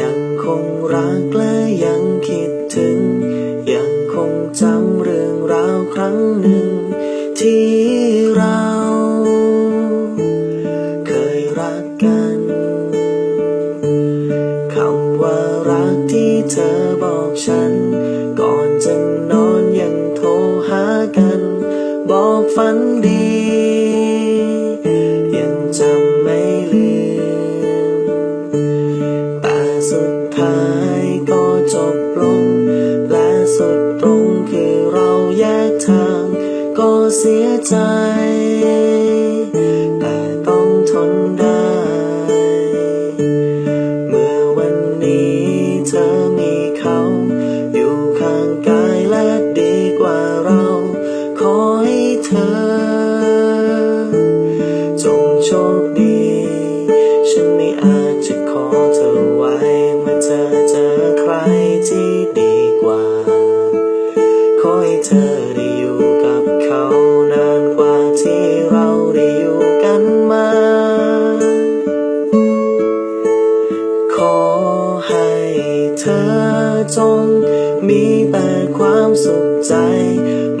ยังคงรักและยังคิดถึง ยังคงจำเรื่องราวครั้งหนึ่ง ที่เรา เคยรักกันคำว่ารักที่เธอบอกฉัน ก่อนจะนอนยังโทรหากัน บอกฝันดี เสียใจ จง มีแต่ความสุขใจ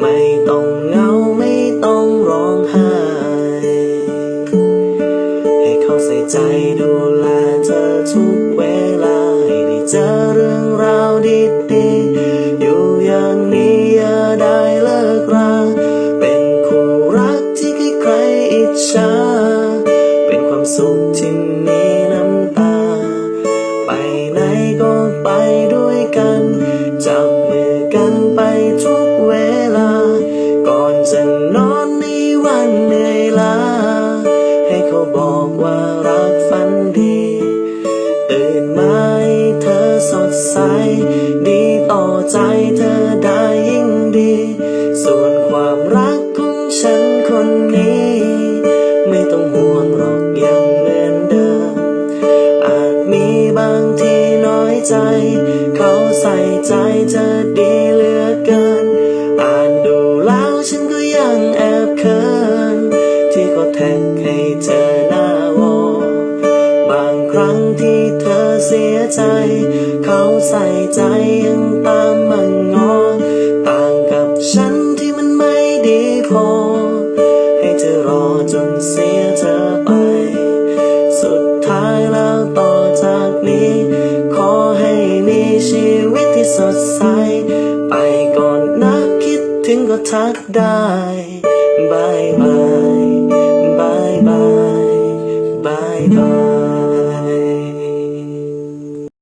ไม่ต้องเหงาไม่ต้องร้องไห้ ให้เขาใส่ใจดูแลเธอทุกเวลา ให้ได้เจอเรื่องราวดีๆ อยู่อย่างนี้อย่าได้เลิกรา เป็นคู่รักที่ใครๆอิจฉา เป็นความสุขที่ ใจเธอได้ยิ่งดี ส่วนความรักของฉันคนนี้ ไม่ต้องห่วงหรอกยังเหมือนเดิม อาจมีบางทีน้อยใจ เขาใส่ใจเธอดีเหลือเกิน อ่านดูแล้วฉันก็ยังแอบเขิน ที่เขาแท็กให้เธอหน้าวอบางครั้งที่เธอเสียใจ ใส่ใจยังตามมันงอต่างกับฉันที่มันไม่ดีพอ ให้เธอรอจนเสียเธอไป สุดท้ายแล้วต่อจากนี้ ขอให้มีชีวิตที่สดใส ไปก่อนนะคิดถึงก็ทักได้บายบายบายบายบายบาย